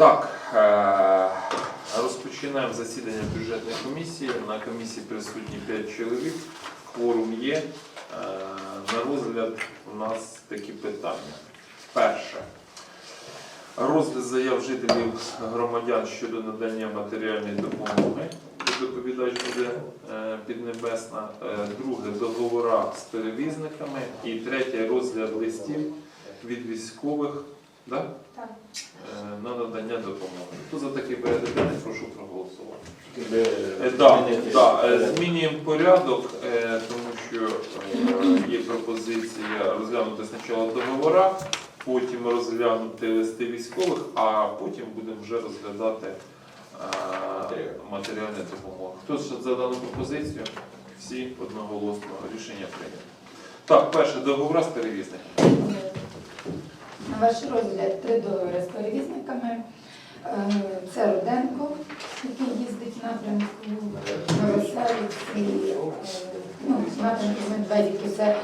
Так, е, розпочинаємо засідання бюджетної комісії. На комісії присутні 5 чоловік. Кворум є. Е, На розгляд у нас такі питання. Перше. Розгляд заяв жителів громадян щодо надання матеріальної допомоги. Доповідач буде е, Піднебесна. Друге договора з перевізниками. І третє розгляд листів від військових. Да? Так. Е, на надання допомоги. Хто за такий порядок денний, прошу проголосувати. Е, Да, да, е, змінюємо порядок, е, тому що е, є пропозиція розглянути спочатку договора, потім розглянути листи військових, а потім будемо вже розглядати е, матеріальну допомогу. Хто ж за дану пропозицію? Всі одноголосно рішення прийнято. Так, перше договора з перевізниками. На ваш розгляд три договори з перевізниками. Е, Це Руденко, який їздить в напрямку е, ну, напрямку Медведівки. Це е,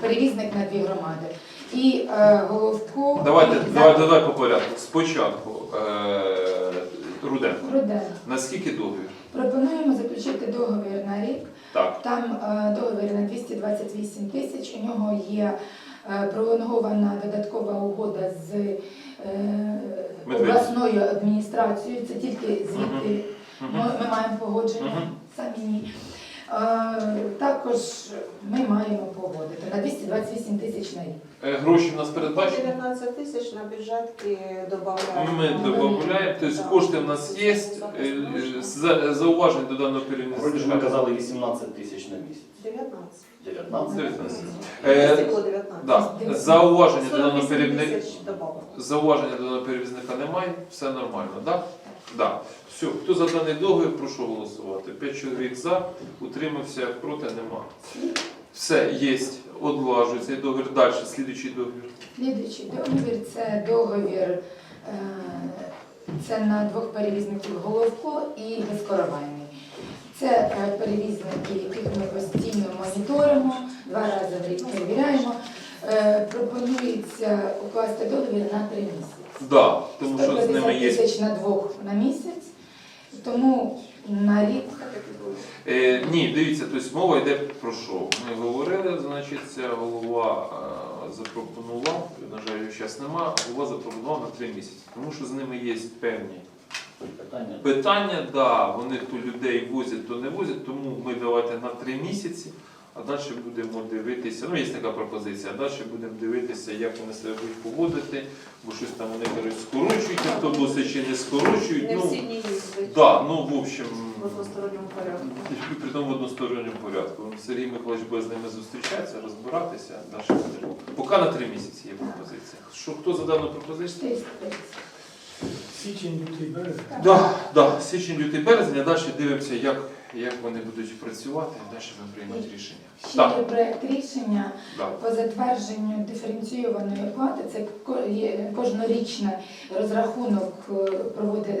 перевізник на дві громади. І е, Головко. Давайте, і давайте, давай по порядку. Спочатку е, Руденко. Руденко. Наскільки договір? Пропонуємо заключити договір на рік. Так. Там е, договір на 228 тисяч. У нього є пролонгована додаткова угода з е, обласною адміністрацією. Це тільки звідти ми, маємо погодження самі. ні. Також ми маємо погодити на 228 тисяч на рік. Е, Гроші в нас передбачені. 19 тисяч на бюджетки додаємо. Ми додаємо, тобто кошти в нас є. Е, за- Зауважень до даного Вроді ж ми керівництва. казали 18 тисяч на місяць. 19. 19. 19. Е, Е, Стекло 19. Да. Зауваження до даного 48 керівника. тисяч добавок. Зауваження до даного перевізника немає, все нормально, так? Да? Все, хто за даний договір, прошу голосувати. П'ять чоловік за, утримався, проти нема. Все, є, одлажу цей договір. Далі, слідуючий договір. Слідуючий договір це договір е, це на двох перевізників Головко і Безкоровайний. Це е, перевізники, яких ми постійно моніторимо, два рази в рік перевіряємо. Пропонується укласти договір на три місяці. Да, тому що з ними 150 є тисяч на двох на місяць, тому на рік Е, ні, дивіться, тобто мова йде про що? Ми говорили, значить, ця голова е, запропонував, на жаль, його зараз нема, голова запропонував на три місяці, тому що з ними є певні Питання. питання, да, вони то людей возять, то не возять, тому ми давайте на три місяці, а далі будемо дивитися, ну є така пропозиція, а далі будемо дивитися, як вони себе будуть поводити, бо щось там вони кажуть, скорочують автобуси чи не скорочують. Не Ну, всі дні їздять да, ну, в общем, в односторонньому порядку. при тому в односторонньому порядку. Сергій Миколаївич буде з ними зустрічатися, розбиратися. Далі. Поки на три місяці є пропозиція. Що хто за дану пропозицію? Січень, лютий, березень. Да, да, січень, лютий березень, а далі дивимося, як, як вони будуть працювати, далі ми приймемо рішення. Ще є Так, проект рішення да. по затвердженню диференційованої оплати. Це кожнорічний розрахунок е, проводить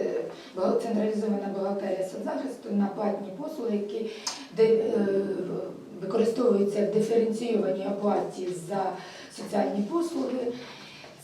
централізована бухгалтерія соцзахисту на платні послуги, які е, використовуються в диференційованій оплаті за соціальні послуги.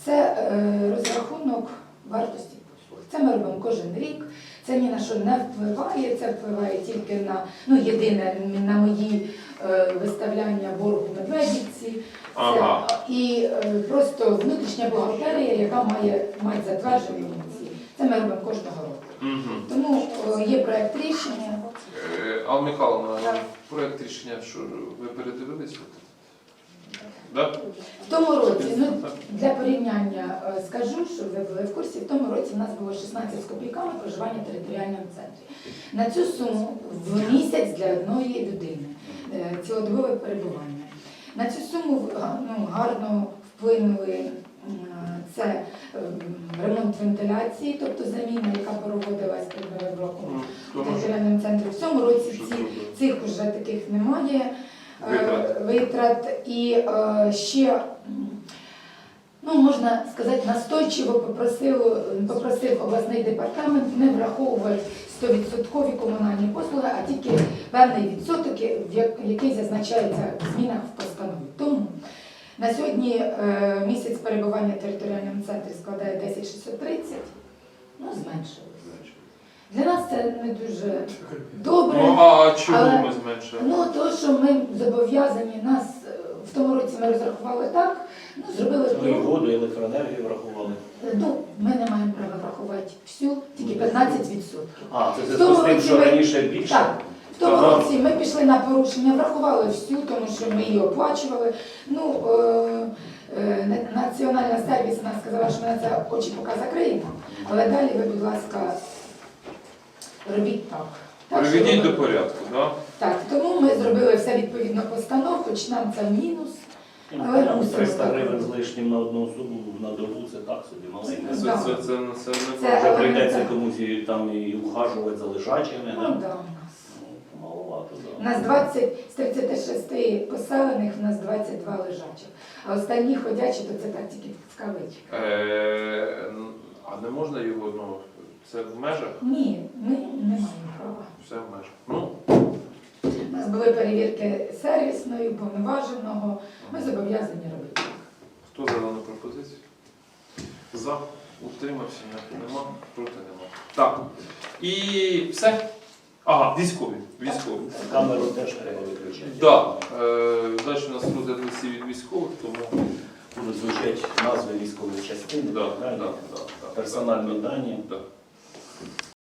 Це е, розрахунок вартості послуг. Це ми робимо кожен рік. Це ні на що не впливає, це впливає тільки на ну єдине на мої е, виставляння боргу Медведівці. Це, Ага. І е, просто внутрішня бухгалтерія, яка має мати затверджені ці. Це ми робимо кожного року. Угу. Тому е, є проект рішення. Е, Алла Михайловна, Так. проект рішення, що ви передивилися? Да? В тому році, ну для порівняння е, скажу, щоб ви були в курсі, в тому році в нас було 16 з копійками проживання в територіальному центрі. На цю суму в місяць для одної людини е, цілодобове перебування. На цю суму ну, гарно вплинули це ремонт вентиляції, тобто заміна, яка проводилась перед роком в територіальному центрі. В цьому році ці цих вже таких немає Витрат. витрат. І е, ще, ну можна сказати, настойчиво попросив, попросив обласний департамент не враховувати 100% комунальні послуги, а тільки певний відсоток, який зазначається в змінах в постанові. Тому На сьогодні е, місяць перебування в територіальному центрі складає 10630, ну зменшили. Для нас це не дуже добре. Ну а чому Але- ми зменшили? Ну, то, що ми зобов'язані, нас в тому році ми розрахували так, ну, зробили Ну і воду, і електроенергію врахували. Ну, ми не маємо права врахувати всю, тільки 15%. А, це зв'язку з тим, що ми- раніше більше? Так, в тому Ага. році ми пішли на порушення, врахували всю, тому що ми її оплачували. Ну, е, е, на- національна сервісна сказала, що ми на це очі поки закриємо. Але далі ви, будь ласка, робіть так. Так, Приведіть до порядку, да? Так, тому ми зробили все відповідно постанов, хоч нам це мінус. Але Ну, 300 гривень з лишнім на одну особу на добу це так собі маленьке. Це, це, це, це, Це- Вже прийдеться так. комусь і там і ухажувати за лежачими. Ну, да? да, у нас. Ну, Маловато, У да. нас 20, з 36 поселених, у нас 22 лежачих. А останні ходячі, то це так тільки в кавичках. Е, а не можна його, ну, це в межах? Ні, ми не маємо права. Все в межах. Ну, У нас були перевірки сервісної, повноваженого. Ми зобов'язані робити. хто за дану пропозицію? За. Утримався, ніяк нема, проти нема. Так. І все. Ага, військові. Військові. Камеру теж треба виключити. Так. Е, далі у нас розгляд листів від військових, тому Будуть звучати назви військових частин, да, да, далі, да, да, персональні дані. да. Thank you.